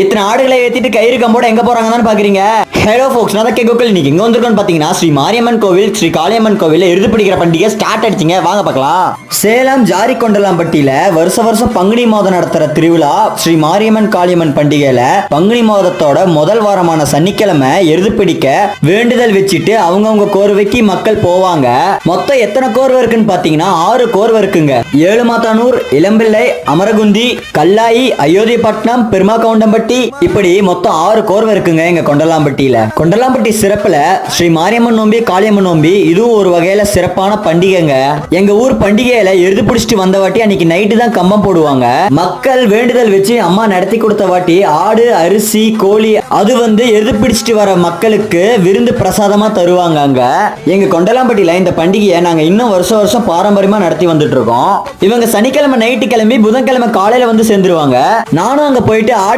இத்தனை ஆடுகளை ஏத்திட்டு கயிறு கம்போட எங்க போறாங்கன்னு பாக்குறீங்க? ஹலோ ஃபோக்ஸ் நான் தான் கேக்கோக்கள் இன்னைக்கு எங்கே வந்திருக்கோம்னு பாத்தீங்கன்னா ஸ்ரீ மாரியம்மன் கோவில் ஸ்ரீ காளியம்மன் கோவில் எருது பிடிக்கிற பண்டிகை ஸ்டார்ட் அடிச்சிங்க வாங்க பார்க்கலாம். சேலம் ஜாரிக்கொண்டலாம்பட்டியில வருஷ வருஷம் பங்குனி மாதம் நடத்துற திருவிழா ஸ்ரீ மாரியம்மன் காளியம்மன் பண்டிகையில பங்குனி மாதத்தோட முதல் வாரமான சனிக்கிழமை எருது பிடிக்க வேண்டுதல் வச்சுட்டு அவங்கவுங்க கோர்வைக்கு மக்கள் போவாங்க. மொத்தம் எத்தனை கோர்வை இருக்குன்னு பாத்தீங்கன்னா ஆறு கோர்வை இருக்குங்க. ஏழு மாத்தானூர் இளம்பிள்ளை அமரகுந்தி கல்லாயி அயோத்தியப்பட்டினம் பெருமாக்கவுண்டம்பட்டி இப்படி மொத்தம் ஆறு கோர்வை இருக்குங்க எங்க கொண்டலாம்பட்டியில. கொண்டலாம்பட்டி சிறப்புல ஸ்ரீ மாரியம்மன் நோம்பி காளியம்மன் நோம்பி இதுவும் ஒரு வகையில சிறப்பான பண்டிகைங்க. எங்க ஊர் பண்டிகையில எருது பிடிச்சிட்டு வந்த வாட்டி அன்னைக்கு நைட்டு தான் கம்பம் போடுவாங்க. மக்கள் வேண்டுதல் வச்சு அம்மா நடத்தி கொடுத்த வாட்டி ஆடு அரிசி கோழி அது வந்து எருது பிடிச்சிட்டு வர மக்களுக்கு விருந்து பிரசாதமா தருவாங்க அங்க எங்க கொண்டலாம்பட்டியில இந்த பண்டிகையை நாங்க இன்னும் வருஷம் வருஷம் பாரம்பரியமா நடத்தி வந்துட்டு இருக்கோம் இவங்க சனிக்கிழமை நைட்டு கிளம்பி புதன்கிழமை காலையில வந்து சேர்ந்துருவாங்க. நானும் அங்க போயிட்டு ஆடை